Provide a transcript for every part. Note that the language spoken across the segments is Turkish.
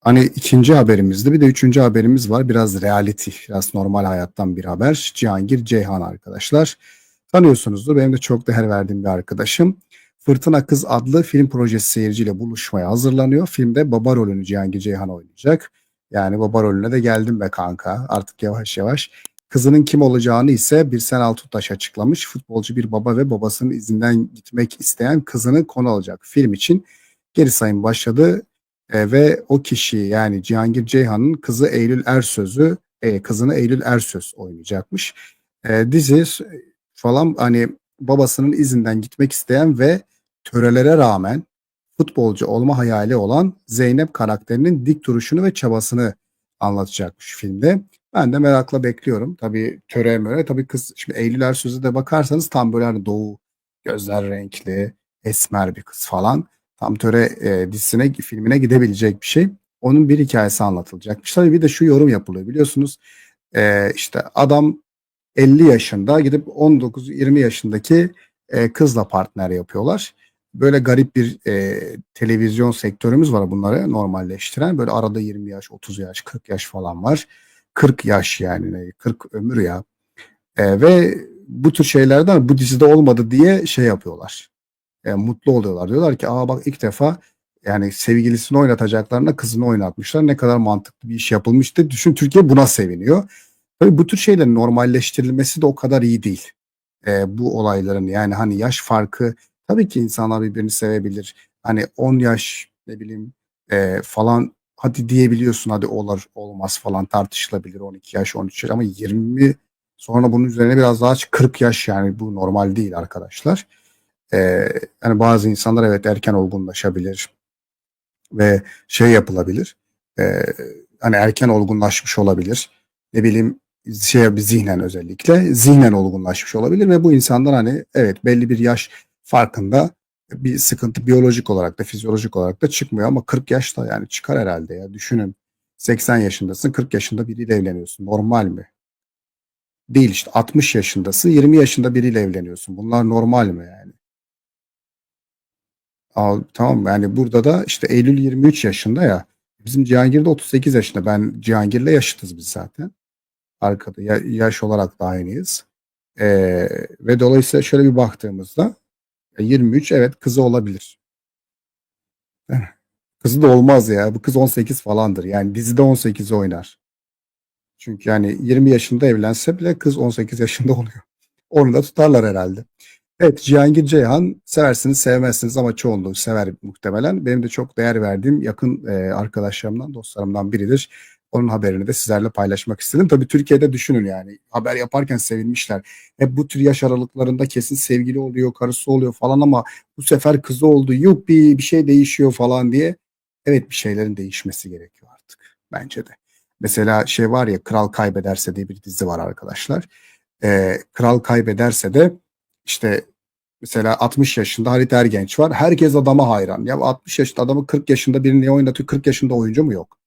Hani ikinci haberimizde bir de üçüncü haberimiz var. Biraz reality, biraz normal hayattan bir haber. Cihangir Ceyhan arkadaşlar. Tanıyorsunuzdur. Benim de çok değer verdiğim bir arkadaşım. Fırtına Kız adlı film projesi seyirciyle buluşmaya hazırlanıyor. Filmde baba rolünü Cihangir Ceyhan oynayacak. Yani baba rolüne de geldim be kanka. Artık yavaş yavaş. Kızının kim olacağını ise Birsen Altuntaş açıklamış. Futbolcu bir baba ve babasının izinden gitmek isteyen kızını konu alacak film için geri sayım başladı. E, ve o kişi yani Cihangir Ceyhan'ın kızı Eylül Ersöz'ü e, kızını Eylül Ersöz oynayacakmış. E, dizi falan hani babasının izinden gitmek isteyen ve törelere rağmen futbolcu olma hayali olan Zeynep karakterinin dik duruşunu ve çabasını anlatacakmış filmde. Ben de merakla bekliyorum. Tabii töre möre. Tabii kız şimdi Eylül Ersöz'e de bakarsanız tam böyle hani doğu gözler renkli esmer bir kız falan. Tam töre e, dizisine filmine gidebilecek bir şey. Onun bir hikayesi anlatılacakmış. Tabii bir de şu yorum yapılıyor biliyorsunuz. E, işte adam 50 yaşında gidip 19-20 yaşındaki e, kızla partner yapıyorlar. Böyle garip bir e, televizyon sektörümüz var bunları normalleştiren. Böyle arada 20 yaş, 30 yaş, 40 yaş falan var. 40 yaş yani 40 ömür ya. E, ve bu tür şeylerden bu dizide olmadı diye şey yapıyorlar. E, mutlu oluyorlar. Diyorlar ki aa bak ilk defa yani sevgilisini oynatacaklarına kızını oynatmışlar. Ne kadar mantıklı bir iş yapılmıştı. Düşün Türkiye buna seviniyor. Tabii bu tür şeylerin normalleştirilmesi de o kadar iyi değil. E, bu olayların yani hani yaş farkı tabii ki insanlar birbirini sevebilir. Hani 10 yaş ne bileyim e, falan hadi diyebiliyorsun hadi olur olmaz falan tartışılabilir 12 yaş 13 yaş ama 20 sonra bunun üzerine biraz daha 40 yaş yani bu normal değil arkadaşlar. Ee, yani bazı insanlar evet erken olgunlaşabilir ve şey yapılabilir. Ee, hani erken olgunlaşmış olabilir. Ne bileyim şey zihnen özellikle zihnen olgunlaşmış olabilir ve bu insanlar hani evet belli bir yaş farkında bir sıkıntı biyolojik olarak da fizyolojik olarak da çıkmıyor ama 40 yaşta yani çıkar herhalde ya düşünün 80 yaşındasın 40 yaşında biriyle evleniyorsun normal mi? Değil işte 60 yaşındasın 20 yaşında biriyle evleniyorsun bunlar normal mi yani? Aa, tamam yani burada da işte Eylül 23 yaşında ya bizim Cihangir de 38 yaşında ben Cihangir'le yaşıtız biz zaten arkada ya, yaş olarak da aynıyız. Ee, ve dolayısıyla şöyle bir baktığımızda 23 evet kızı olabilir. Kızı da olmaz ya. Bu kız 18 falandır. Yani dizide 18'i oynar. Çünkü yani 20 yaşında evlense bile kız 18 yaşında oluyor. Onu da tutarlar herhalde. Evet Cihangir Ceyhan seversiniz sevmezsiniz ama çoğunluğu sever muhtemelen. Benim de çok değer verdiğim yakın e, arkadaşlarımdan dostlarımdan biridir. Onun haberini de sizlerle paylaşmak istedim. Tabii Türkiye'de düşünün yani haber yaparken sevinmişler. Hep bu tür yaş aralıklarında kesin sevgili oluyor, karısı oluyor falan ama bu sefer kızı oldu. Bir, bir şey değişiyor falan diye. Evet bir şeylerin değişmesi gerekiyor artık bence de. Mesela şey var ya Kral Kaybederse diye bir dizi var arkadaşlar. Ee, Kral Kaybederse de işte mesela 60 yaşında Halit Ergenç var. Herkes adama hayran. Ya 60 yaşında adamı 40 yaşında birini niye oynatıyor? 40 yaşında oyuncu mu yok?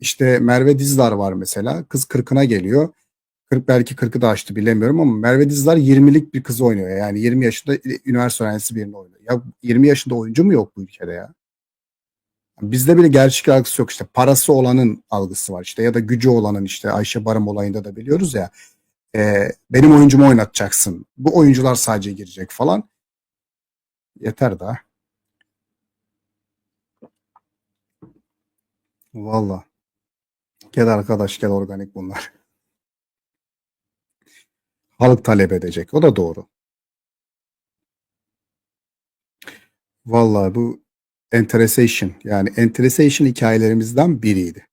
İşte Merve Dizdar var mesela. Kız 40'ına geliyor. 40 belki 40'ı da açtı bilemiyorum ama Merve Dizdar 20'lik bir kızı oynuyor. Yani 20 yaşında üniversite öğrencisi birini oynuyor. Ya 20 yaşında oyuncu mu yok bu ülkede ya? Bizde bile gerçek algısı yok işte. Parası olanın algısı var işte ya da gücü olanın işte Ayşe Barım olayında da biliyoruz ya. E, benim oyuncumu oynatacaksın. Bu oyuncular sadece girecek falan. Yeter daha. Valla. Gel arkadaş gel organik bunlar. Halk talep edecek. O da doğru. Vallahi bu enteresation yani enteresation hikayelerimizden biriydi.